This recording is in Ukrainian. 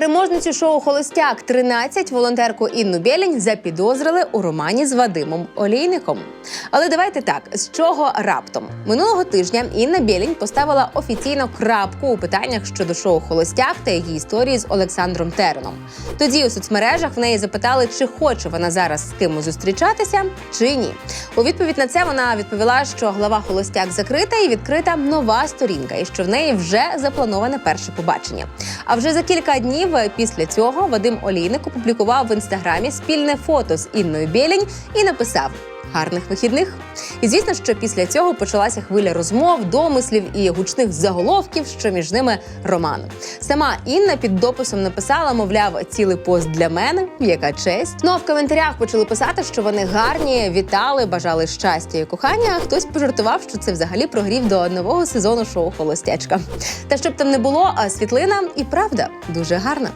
Переможницю шоу Холостяк 13 волонтерку Інну Бєлінь запідозрили у романі з Вадимом Олійником. Але давайте так, з чого раптом минулого тижня Інна Бєлінь поставила офіційно крапку у питаннях щодо шоу Холостяк та її історії з Олександром Тереном. Тоді у соцмережах в неї запитали, чи хоче вона зараз з кимось зустрічатися, чи ні. У відповідь на це вона відповіла, що глава Холостяк закрита і відкрита нова сторінка, і що в неї вже заплановане перше побачення. А вже за кілька днів після цього Вадим Олійник опублікував в інстаграмі спільне фото з Інною Бєлінь і написав. Гарних вихідних. І звісно, що після цього почалася хвиля розмов, домислів і гучних заголовків, що між ними роман. Сама Інна під дописом написала, мовляв, цілий пост для мене, яка честь. Ну а в коментарях почали писати, що вони гарні, вітали, бажали щастя і кохання. Хтось пожартував, що це взагалі прогрів до нового сезону шоу Холостячка. Та щоб там не було, а світлина і правда дуже гарна.